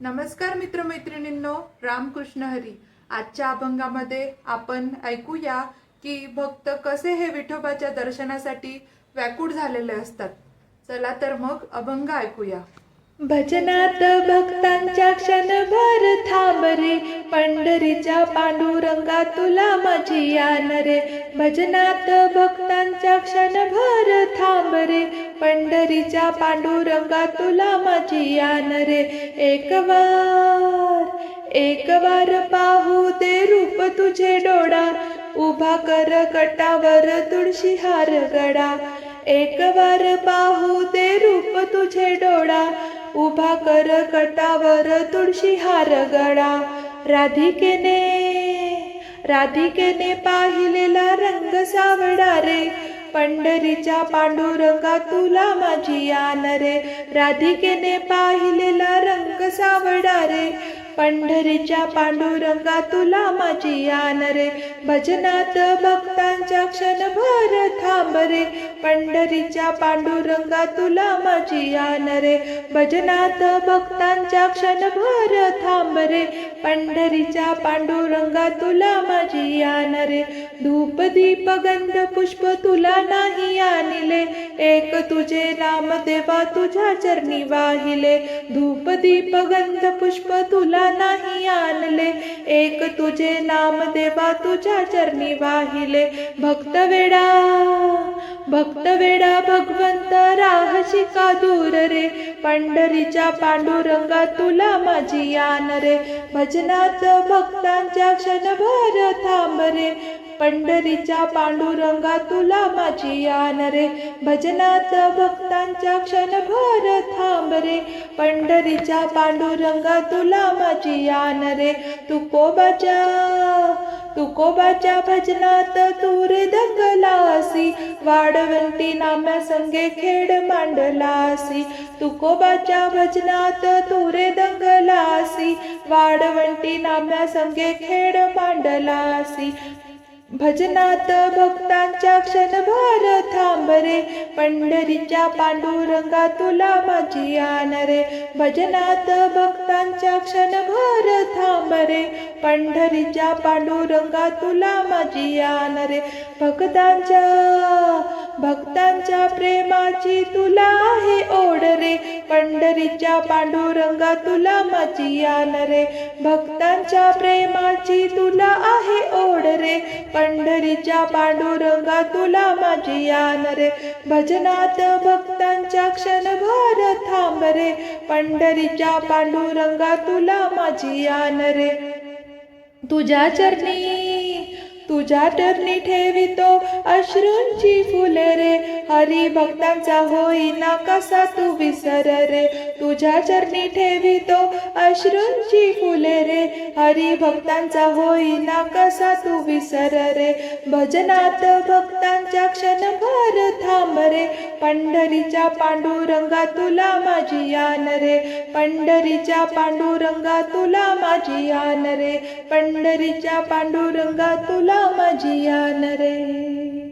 नमस्कार मित्रमैत्रिणींनो रामकृष्ण हरी. आजच्या अभंगामध्ये आपण ऐकूया की भक्त कसे हे विठोबाच्या दर्शनासाठी व्याकुळ झालेले असतात. चला तर मग अभंग ऐकूया. भजनात भक्तांच्या क्षणभर थांब रे. पंढरीच्या पांडुरंगा तुला माझी यान रे. भजनात भक्तांच्या क्षणभर थांब रे. पंढरीच्या पांडुरंगा तुला माझी यान रे. एक वार एक वार पाहू दे रूप तुझे डोळा. उभा कर कटावर तुळशी हार गडा. एक वार पाहू दे रूप तुझे डोळा. उभा कर कटावर तुळशी हार गडा राधिकेने राधिकेने पाहिलेला रंग सावडा रे. पंढरीच्या पांडुरंगा तुला माझी आन रे. राधिकेने पाहिलेला रंग सावडा रे. पंढरीच्या पांडुरंगा तुला माझी आन रे भजनात भक्तांच्या क्षणभर थांब रे पंढरीच्या पांडुरंगा तुला माझी आन रे भजनात भक्तांच्या क्षणभर थांब रे पंढरीच्या पांडुरंगा तुला माझी आन रे धूप दीप गंध पुष्प तुला नाही आणले. एक तुझे नाम देवा तुझ्या चरणी वाहिले. धूप दीप गंध पुष्प तुला नाही आणले. एक तुझे नाम देवा तुझ्या चरणी वाहिले. भक्त वेडा भक्त वेडा भगवंत राहशी का दूर रे? पंढरीच्या पांडुरंगा तुला माझी यान रे. भजनात भक्तांच्या क्षणभर थांब रे. पंढरीच्या पांडुरंगा तुला माझी यान रे भजनात भक्तांच्या क्षणभर थांब रे पंढरीच्या पांडुरंगा तुला माझी यान रे तुकोबाच्या तुकोबाच्या भजनात तू रे दंगलासी. वाडवंती नाम्या संगे खेड मांडलासी. तुकोबाच्या भजनात तू रे दंगलासी. वाडवंटी नाम्या संगे खेड मांडलासी. भजनात भक्तांच्या क्षणभर थांब रे पंढरीच्या पांडुरंगा तुला माझी यान रे भजनात भक्तांच्या क्षणभर थांब रे पंढरीच्या पांडुरंगा तुला माझी आण रे भक्तांच्या भक्तांच्या प्रेमाची तुला आहे ओढ रे पंढरीच्या पांडुरंगा तुला माझी आण रे भक्तांच्या प्रेमाची तुला आहे ओढ रे पंढरीच्या पांडुरंगा तुला माझी यान रे भजनात भक्तांच्या क्षणभर थांब रे पंढरीच्या पांडुरंगा तुला माझी यान रे तुझ्या चरणी तुझ्या चरणी ठेवितो अश्रूंची फुले रे. हरी भक्तांचा होईना कसा तू विसर रे? तुझ्या चरणी ठेवितो अश्रूंची फुले रे. हरी भक्तांचा होईना कसा तू विसर रे? भजनात भक्तांच्या क्षणभर थांब रे. पंढरीच्या पांडुरंगा तुला माझी यान रे. पंढरीच्या पांडुरंगा तुला माझी यान रे. पंढरीच्या पांडुरंगा तुला माझी यान रे.